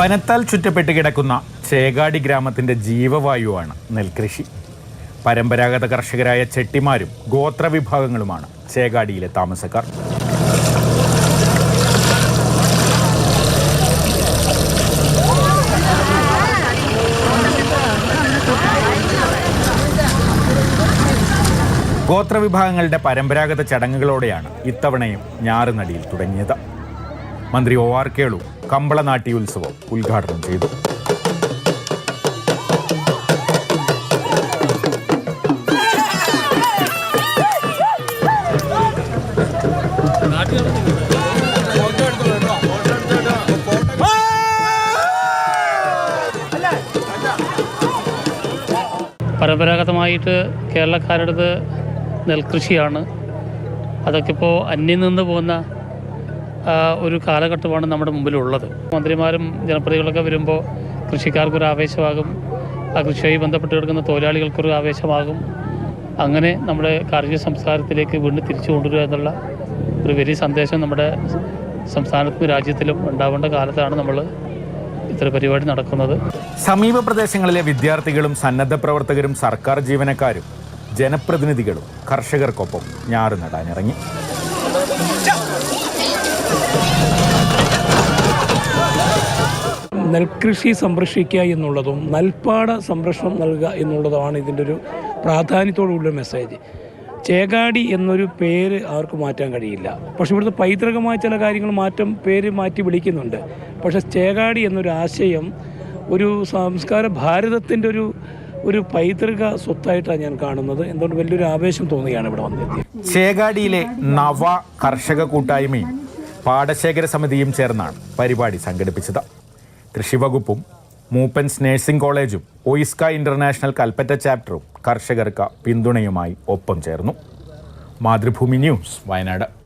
വനത്താൽ ചുറ്റപ്പെട്ട് കിടക്കുന്ന ചേകാടി ഗ്രാമത്തിന്റെ ജീവവായുവാണ് നെൽകൃഷി. പരമ്പരാഗത കർഷകരായ ചെട്ടിമാരും ഗോത്രവിഭാഗങ്ങളുമാണ് ചേകാടിയിലെ താമസക്കാർ. ഗോത്രവിഭാഗങ്ങളുടെ പരമ്പരാഗത ചടങ്ങുകളോടെയാണ് ഇത്തവണയും ഞാറുനടിയിൽ തുടങ്ങിയത്. മന്ത്രി ഒ ആർ കേളു കമ്പളനാട്ടി ഉത്സവം ഉദ്ഘാടനം ചെയ്തു. പരമ്പരാഗതമായിട്ട് കേരളക്കാരുടേത് നെൽകൃഷിയാണ്. അതൊക്കെ ഇപ്പോൾ അന്യം നിന്ന് പോകുന്ന ഒരു കാലഘട്ടമാണ് നമ്മുടെ മുമ്പിലുള്ളത്. മന്ത്രിമാരും ജനപ്രതികളൊക്കെ വരുമ്പോൾ കൃഷിക്കാർക്കൊരു ആവേശമാകും. ആ കൃഷിയുമായി ബന്ധപ്പെട്ട് കിടക്കുന്ന തൊഴിലാളികൾക്കൊരു ആവേശമാകും. അങ്ങനെ നമ്മുടെ കാർഷിക സംസ്കാരത്തിലേക്ക് വീണ്ടും തിരിച്ചു കൊണ്ടുവരിക എന്നുള്ള ഒരു വലിയ സന്ദേശം നമ്മുടെ സംസ്ഥാനത്തും രാജ്യത്തിലും ഉണ്ടാവേണ്ട കാലത്താണ് നമ്മൾ ഇത്തരം പരിപാടി നടക്കുന്നത്. സമീപ പ്രദേശങ്ങളിലെ വിദ്യാർത്ഥികളും സന്നദ്ധ പ്രവർത്തകരും സർക്കാർ ജീവനക്കാരും ജനപ്രതിനിധികളും കർഷകർക്കൊപ്പം ഞാറ് നടാനിറങ്ങി. നെൽകൃഷി സംരക്ഷിക്കുക എന്നുള്ളതും നെൽപ്പാട സംരക്ഷണം നൽകുക എന്നുള്ളതുമാണ് ഇതിന്റെ ഒരു പ്രാധാന്യത്തോടുള്ള മെസ്സേജ് ചേകാടി എന്നൊരു പേര് ആർക്കും മാറ്റാൻ കഴിയില്ല. പക്ഷെ ഇവിടുത്തെ പൈതൃകമായ ചില കാര്യങ്ങൾ മാറ്റം പേര് മാറ്റി വിളിക്കുന്നുണ്ട്. പക്ഷെ ചേകാടി എന്നൊരു ആശയം ഒരു സംസ്കാര ഭാരതത്തിന്റെ ഒരു ഒരു പൈതൃക സ്വത്തായിട്ടാണ് ഞാൻ കാണുന്നത്. എന്തുകൊണ്ട് വലിയൊരു ആവേശം തോന്നുകയാണ് ഇവിടെ വന്നത് ചേകാടിയിലെ നവ കർഷക കൂട്ടായ്മയും പാടശേഖര സമിതിയും ചേർന്നാണ് പരിപാടി സംഘടിപ്പിച്ചത്. കൃഷിവകുപ്പും മൂപ്പൻസ് നഴ്സിംഗ് കോളേജും ഒയിസ്ക ഇന്റർനാഷണൽ കൽപ്പറ്റ ചാപ്റ്ററും കർഷകർക്ക് പിന്തുണയുമായി ഒപ്പം ചേർന്നു. മാതൃഭൂമി ന്യൂസ് വയനാട്.